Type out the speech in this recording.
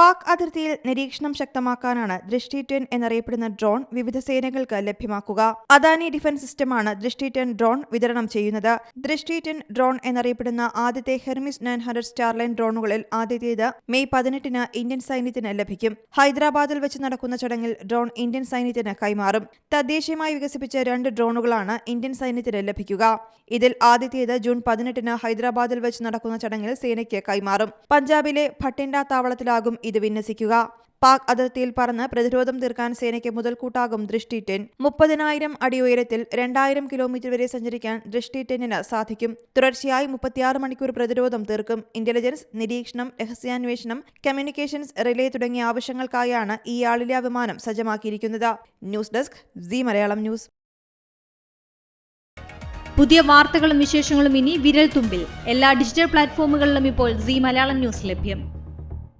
പാക് അതിർത്തിയിൽ നിരീക്ഷണം ശക്തമാക്കാനാണ് ദൃഷ്ടി ടെൻ എന്നറിയപ്പെടുന്ന ഡ്രോൺ വിവിധ സേനകൾക്ക് ലഭ്യമാക്കുക. അദാനി ഡിഫൻസ് സിസ്റ്റമാണ് ദൃഷ്ടി ടെൻ ഡ്രോൺ വിതരണം ചെയ്യുന്നത്. ദൃഷ്ടി ടെൻ ഡ്രോൺ എന്നറിയപ്പെടുന്ന ആദ്യത്തെ ഹെർമിസ് നയൻ ഹൺഡ്രഡ് സ്റ്റാർലൈൻ ഡ്രോണുകളിൽ ആദ്യത്തേത് മെയ് പതിനെട്ടിന് ഇന്ത്യൻ സൈന്യത്തിന് ലഭിക്കും. ഹൈദരാബാദിൽ വെച്ച് നടക്കുന്ന ചടങ്ങിൽ ഡ്രോൺ ഇന്ത്യൻ സൈന്യത്തിന് കൈമാറും. തദ്ദേശീയമായി വികസിപ്പിച്ച രണ്ട് ഡ്രോണുകളാണ് ഇന്ത്യൻ സൈന്യത്തിന് ലഭിക്കുക. ഇതിൽ ആദ്യത്തേത് ജൂൺ പതിനെട്ടിന് ഹൈദരാബാദിൽ വെച്ച് നടക്കുന്ന ചടങ്ങിൽ സേനയ്ക്ക് കൈമാറും. പഞ്ചാബിലെ ഭട്ടിൻഡ താവളത്തിലാകും ഇത് വിന്യസിക്കുക. പാക് അതിർത്തിയിൽ പറന്ന് പ്രതിരോധം തീർക്കാൻ സേനയ്ക്ക് മുതൽക്കൂട്ടാകും ദൃഷ്ടി ടെൻ. മുപ്പതിനായിരം അടി ഉയരത്തിൽ രണ്ടായിരം കിലോമീറ്റർ വരെ സഞ്ചരിക്കാൻ ദൃഷ്ടി ടെന്നിന് സാധിക്കും. തുടർച്ചയായി മുപ്പത്തിയാറ് മണിക്കൂർ പ്രതിരോധം തീർക്കും. ഇന്റലിജൻസ് നിരീക്ഷണം രഹസ്യാന്വേഷണം കമ്മ്യൂണിക്കേഷൻസ് റിലേ തുടങ്ങിയ ആവശ്യങ്ങൾക്കായാണ് ഈ ആളില്ലാ വിമാനം സജ്ജമാക്കിയിരിക്കുന്നത്. News desk C Malayalam news. പുതിയ വാർത്തകളും വിശേഷങ്ങളും ഇനി വിരൽ തുമ്പിൽ എല്ലാ ഡിജിറ്റൽ പ്ലാറ്റ്ഫോമുകളിലും ഇപ്പോൾ സി മലയാളം ന്യൂസ് ലഭ്യം.